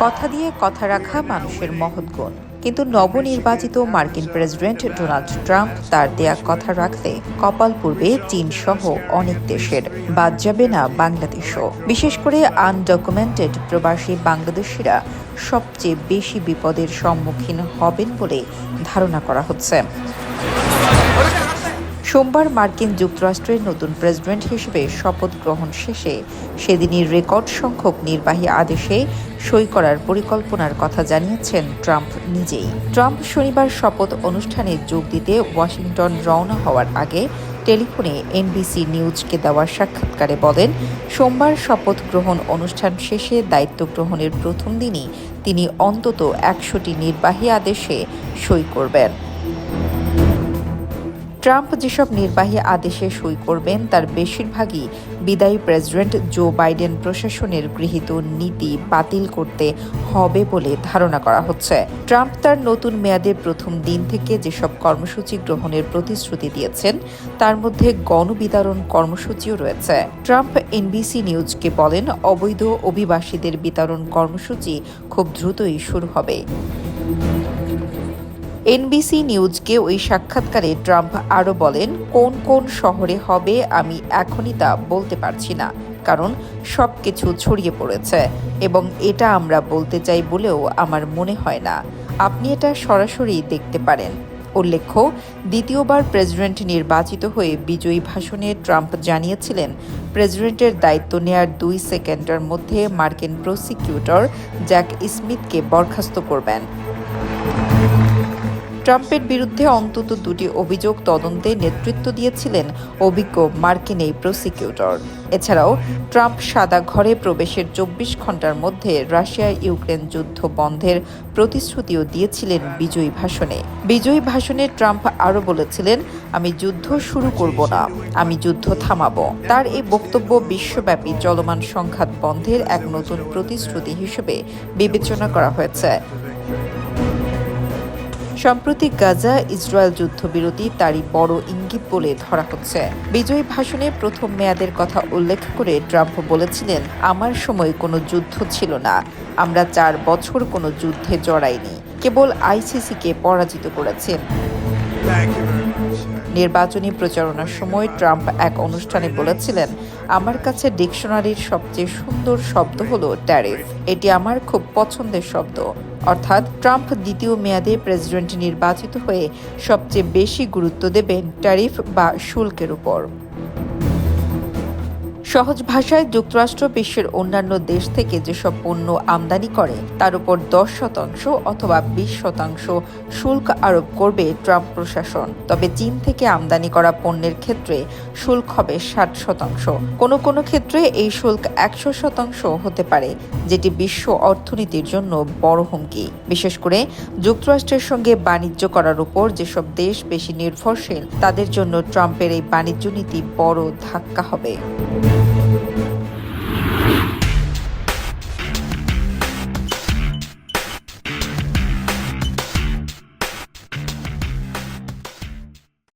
কথা দিয়ে কথা রাখা মানুষের মহৎ গুণ। কিন্তু নবনির্বাচিত মার্কিন প্রেসিডেন্ট ডোনাল্ড ট্রাম্প তার দেয়া কথা রাখতে কপাল পূর্বে চীন সহ অনেক দেশের। বাদ যাবে না বাংলাদেশও। বিশেষ করে আনডকুমেন্টেড প্রবাসী বাংলাদেশিরা সবচেয়ে বেশি বিপদের সম্মুখীন হবেন বলে ধারণা করা হচ্ছে। সোমবার মার্কিন যুক্তরাষ্ট্রের নতুন প্রেসিডেন্ট হিসেবে শপথ গ্রহণ শেষে সেদিনই রেকর্ড সংখ্যক নির্বাহী আদেশে সই করার পরিকল্পনার কথা জানিয়েছেন ট্রাম্প নিজেই। ট্রাম্প শনিবার শপথ অনুষ্ঠানে যোগ দিতে ওয়াশিংটন রওনা হওয়ার আগে টেলিফোনে এনবিসি নিউজকে দেওয়া সাক্ষাৎকারে বলেন, সোমবার শপথ গ্রহণ অনুষ্ঠান শেষে দায়িত্ব গ্রহণের প্রথম দিনই তিনি অন্তত একশোটি নির্বাহী আদেশে সই করবেন। ট্রাম্প যেসব নির্বাহী আদেশে সই করবেন, তার বেশিরভাগই বিদায়ী প্রেসিডেন্ট জো বাইডেন প্রশাসনের গৃহীত নীতি বাতিল করতে হবে বলে ধারণা করা হচ্ছে। ট্রাম্প তার নতুন মেয়াদের প্রথম দিন থেকে যেসব কর্মসূচি গ্রহণের প্রতিশ্রুতি দিয়েছেন, তার মধ্যে গণবিতরণ কর্মসূচিও রয়েছে। ট্রাম্প এনবিসি নিউজকে বলেন, অবৈধ অভিবাসীদের বিতরণ কর্মসূচি খুব দ্রুতই শুরু হবে। এনবিসি নিউজকে ওই সাক্ষাৎকারে ট্রাম্প আরও বলেন, কোন কোন শহরে হবে আমি এখনই তা বলতে পারছি না, কারণ সব কিছু ছড়িয়ে পড়েছে এবং এটা আমরা বলতে চাই বলেও আমার মনে হয় না। আপনি এটা সরাসরি দেখতে পারেন। উল্লেখ্য, দ্বিতীয়বার প্রেসিডেন্ট নির্বাচিত হয়ে বিজয়ী ভাষণে ট্রাম্প জানিয়েছিলেন, প্রেসিডেন্টের দায়িত্ব নেয়ার দুই সেকেন্ডের মধ্যে মার্কিন প্রসিকিউটর জ্যাক স্মিথকে বরখাস্ত করবেন। ট্রাম্পের বিরুদ্ধে অন্তত দুটি অভিযোগ তদন্তে নেতৃত্ব দিয়েছিলেন অভিজ্ঞ মার্কিন এই প্রসিকিউটর। এছাড়াও, ট্রাম্প সাদা ঘরে প্রবেশের চব্বিশ ঘণ্টার মধ্যে রাশিয়া ইউক্রেন যুদ্ধ বন্ধের প্রতিশ্রুতিও দিয়েছিলেন বিজয়ী ভাষণে। বিজয়ী ভাষণে ট্রাম্প আরও বলেছিলেন, আমি যুদ্ধ শুরু করব না, আমি যুদ্ধ থামাব। তার এই বক্তব্য বিশ্বব্যাপী চলমান সংঘাত বন্ধের এক নতুন প্রতিশ্রুতি হিসেবে বিবেচনা করা হয়েছে। সম্প্রতি গাজা ইসরায়েল যুদ্ধবিরতি তারই বড় ইঙ্গিত বলে ধরা হচ্ছে। বিজয়ী ভাষণে প্রথম মেয়াদের কথা উল্লেখ করে ট্রাম্প বলেছিলেন, আমার সময় কোনো যুদ্ধ ছিল না। আমরা চার বছর কোনো যুদ্ধে জড়াইনি। কেবল আইসিসিকে পরাজিত করেছেন। নির্বাচনী প্রচারণার সময় ট্রাম্প এক অনুষ্ঠানে বলেছিলেন, আমার কাছে ডিকশনারির সবচেয়ে সুন্দর শব্দ হলো ট্যারিফ। এটি আমার খুব পছন্দের শব্দ। অর্থাৎ ট্রাম্প দ্বিতীয় মেয়াদে প্রেসিডেন্ট নির্বাচিত হয়ে সবচেয়ে বেশি গুরুত্ব দেবেন ট্যারিফ বা শুল্কের উপর। সহজ ভাষায় যুক্তরাষ্ট্র বিশ্বের অন্যান্য দেশ থেকে যেসব পণ্য আমদানি করে, তার উপর দশ শতাংশ অথবা বিশ শতাংশ শুল্ক আরোপ করবে ট্রাম্প প্রশাসন। তবে চীন থেকে আমদানি করা পণ্যের ক্ষেত্রে শুল্ক হবে ষাট শতাংশ। কোনো কোনো ক্ষেত্রে এই শুল্ক একশো শতাংশ হতে পারে, যেটি বিশ্ব অর্থনীতির জন্য বড় হুমকি। বিশেষ করে যুক্তরাষ্ট্রের সঙ্গে বাণিজ্য করার উপর যেসব দেশ বেশি নির্ভরশীল, তাদের জন্য ট্রাম্পের এই বাণিজ্য নীতি বড় ধাক্কা হবে।